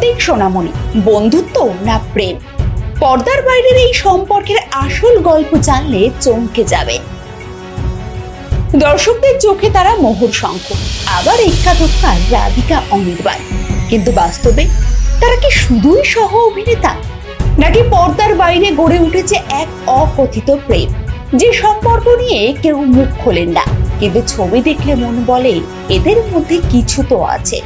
প্রতীক সোনামণি, বন্ধুত্ব না প্রেম? পর্দার বাইরের এই সম্পর্কের আসল গল্প জানলে চমকে যাবে। দর্শকদের চোখে তারা মোহর শঙ্খ, আবার এক্কা দোক্কা রাধিকা অনির্বাণ। কিন্তু বাস্তবে তারা কি শুধুই সহ অভিনেতা? নাকি পর্দার বাইরে গড়ে উঠেছে এক অকথিত প্রেম? যে সম্পর্ক নিয়ে কেউ মুখ খোলেন না, কিন্তু ছবি দেখলে মন বলে, এদের মধ্যে কিছু তো আছে।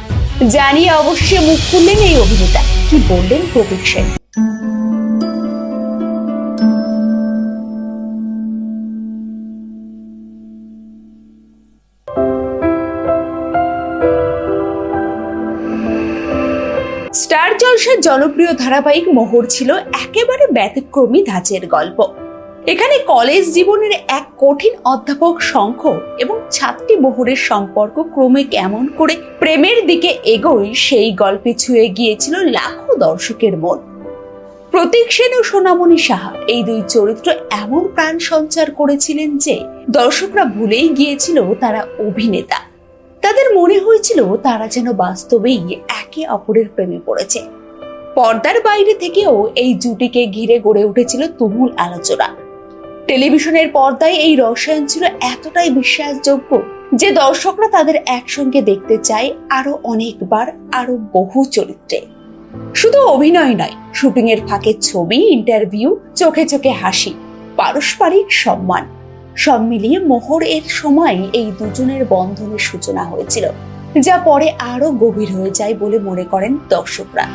জানিয়ে অবশ্যই মুখ খুললেন এই অভিনেতা। কি বললেন প্রতীক সেন? স্টার জলসার জনপ্রিয় ধারাবাহিক মোহর ছিল একেবারে ব্যতিক্রমী ধাঁচের গল্প। এখানে কলেজ জীবনের এক কঠিন অধ্যাপক শঙ্খ এবং ছাত্রী মোহরের সম্পর্ক ক্রমে কেমন করে প্রেমের দিকে এগোয়, সেই গল্পে ছুঁয়ে গিয়েছিল লাখো দর্শকের মন। প্রতীক সেন ও সোনামণি সাহা এই দুই চরিত্র এমন প্রাণ সঞ্চার করেছিলেন যে, দর্শকরা ভুলেই গিয়েছিল তারা অভিনেতা। তাদের মনে হয়েছিল তারা যেন বাস্তবেই একে অপরের প্রেমে পড়েছে। পর্দার বাইরে থেকেও এই জুটিকে ঘিরে গড়ে উঠেছিল তুমুল আলোচনা। টেলিভিশনের পর্দায় এই রসায়ন ছিল এতটাই বিশ্বাসযোগ্য যে দর্শকরা তাদের একসঙ্গে দেখতে চায় আরও অনেকবার, আরও বহু চরিত্রে। শুধু অভিনয় নয় শুটিং এর ফাঁকে ছবি, ইন্টারভিউ, চোখে চোখে হাসি, পারস্পরিক সম্মান, সব মিলিয়ে মোহর এর সময় এই দুজনের বন্ধনের সূচনা হয়েছিল, যা পরে আরও গভীর হয়ে যায় বলে মনে করেন দর্শকরা।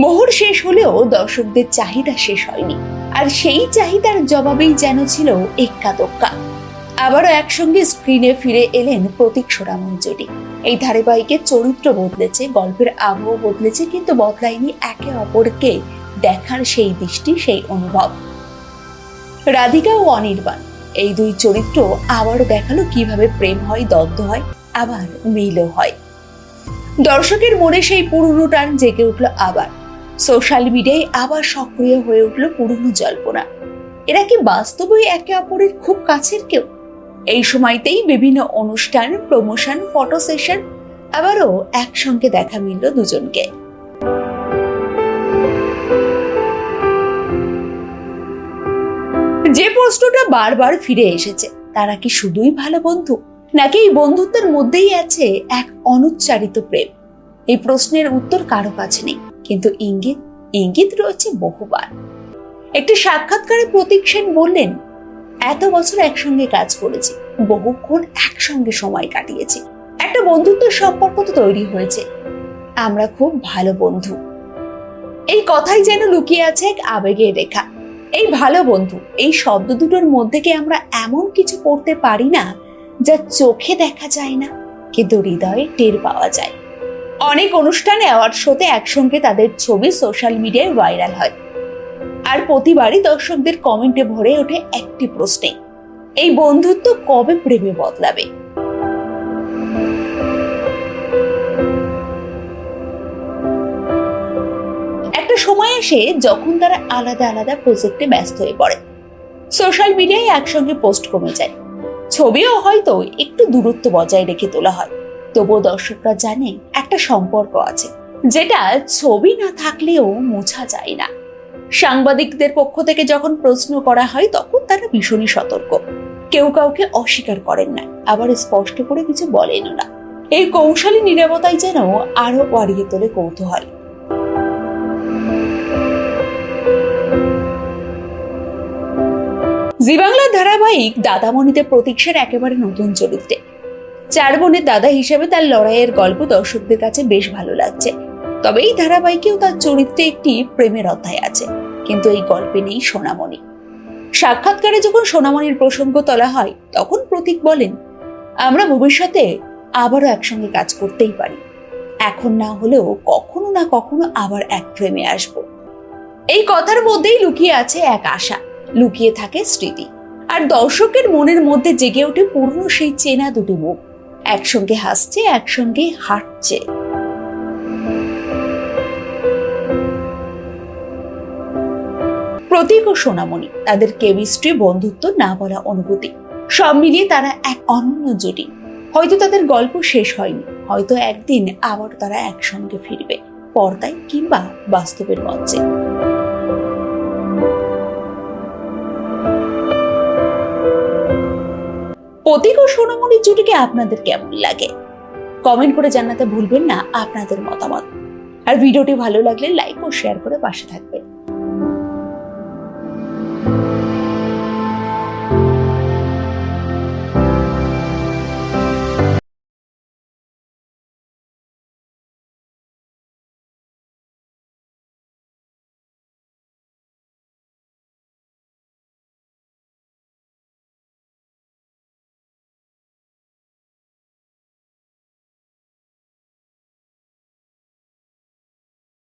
মোহর শেষ হলেও দর্শকদের চাহিদা শেষ হয়নি। আর সেই চাহিদার জবাবেই যেন ছিল এক্কা দোক্কা আবারও একসঙ্গে স্ক্রিনে ফিরে এলেন প্রতীক সোরামন এই ধারাবাহিকের চরিত্র বদলেছে, গল্পের আবহ বদলেছে, কিন্তু বদলায়নি একে অপরকে দেখার সেই দৃষ্টি, সেই অনুভব। রাধিকা ও অনির্বাণ, এই দুই চরিত্র আবারও দেখাল কীভাবে প্রেম হয়, দগ্ধ হয়, আবার মিলও হয়। দর্শকের মনে সেই পুরনো টান জেগে উঠল আবার। সোশ্যাল মিডিয়ায় আবার সক্রিয় হয়ে উঠল পুরনো জল্পনা। এরা কি বাস্তবেই একে অপরের খুব কাছের কেউ? এই সময়তেই বিভিন্ন অনুষ্ঠান প্রমোশন ফটো সেশন আবারও একসঙ্গে দেখা মিলল দুজনকে। যে প্রশ্নটা বারবার ফিরে এসেছে, তারা কি শুধুই ভালো বন্ধু? নাকি এই বন্ধুত্বের মধ্যেই আছে এক অনুচ্চারিত প্রেম? এই প্রশ্নের উত্তর কারও কাছে নেই। কিন্তু ইঙ্গিত ইঙ্গিত রয়েছে বহুবার। একটি সাক্ষাৎকারে প্রতীক সেন বললেন, এত বছর একসঙ্গে কাজ করেছি, বহুক্ষণ একসঙ্গে সময় কাটিয়েছি। একটা বন্ধুত্বের সম্পর্ক তো তৈরি হয়েছে। আমরা খুব ভালো বন্ধু। এই কথাই যেন লুকিয়ে আছে এক আবেগের রেখা। এই ভালো বন্ধু, এই শব্দ দুটোর মধ্যে কি আমরা এমন কিছু করতে পারি না, যা চোখে দেখা যায় না, কিন্তু হৃদয়ে টের পাওয়া যায়? অনেক অনুষ্ঠানে অ্যাওয়ার্ড শোতে একসঙ্গে তাদের ছবি সোশ্যাল মিডিয়ায় ভাইরাল হয়। আর প্রতিবারই দর্শকদের কমেন্টে ভরে ওঠে একটি প্রশ্নে, এই বন্ধুত্ব কবে প্রেমে বদলাবে? একটা সময় এসে যখন তারা আলাদা আলাদা প্রজেক্টে ব্যস্ত হয়ে পড়ে, সোশ্যাল মিডিয়ায় একসঙ্গে পোস্ট কমে যায়। ছবিও হয়তো একটু দূরত্ব বজায় রেখে তোলা হয়, তবুও দর্শকরা জানে একটা সম্পর্ক আছে, যেটা ছবি না থাকলেও মোছা যায় না। সাংবাদিকদের পক্ষ থেকে যখন প্রশ্ন করা হয়, তখন তারা ভীষণই সতর্ক। কেউ কাউকে অস্বীকার করেন না, আবার স্পষ্ট করে কিছু বলেনও না। এই কৌশলী নিরাপত্তাই যেন আরও বাড়িয়ে তোলে কৌতূহল। জি বাংলার ধারাবাহিক দাদামণিতে প্রতীক্ষার একেবারে নতুন চরিত্রে। চার বোনের দাদা হিসেবে তার লড়াইয়ের গল্প দর্শকদের কাছে বেশ ভালো লাগছে। তবে এই ধারাবাহিকেও তার চরিত্রে একটি প্রেমের অধ্যায় আছে, কিন্তু এই গল্পে নেই সোনামণি। সাক্ষাৎকারে যখন সোনামণির প্রসঙ্গ তোলা হয়, তখন প্রতীক বলেন, আমরা ভবিষ্যতে আবারও একসঙ্গে কাজ করতেই পারি। এখন না হলেও কখনো না কখনো আবার এক ফ্রেমে আসব। এই কথার মধ্যেই লুকিয়ে আছে এক আশা, লুকিয়ে থাকে স্মৃতি। আর দর্শকের মনের মধ্যে জেগে ওঠে পুরনো সেই চেনা দুটি মুখ। একসঙ্গে হাসছে, একসঙ্গে হাঁটছে। প্রতীক ও সোনামণি, তাদের কেমিস্ট্রি, বন্ধুত্ব না বলা অনুভূতি, সব মিলিয়ে তারা এক অনন্য জুটি। হয়তো তাদের গল্প শেষ হয়নি, হয়তো একদিন আবার তারা একসঙ্গে ফিরবে, পর্দায় কিংবা বাস্তবের মঞ্চে। প্রতীক ও সোনামণির জুটিকে আপনাদের কেমন লাগে? কমেন্ট করে জানাতে ভুলবেন না আপনাদের মতামত। আর ভিডিওটি ভালো লাগলে লাইক ও শেয়ার করে পাশে থাকবেন।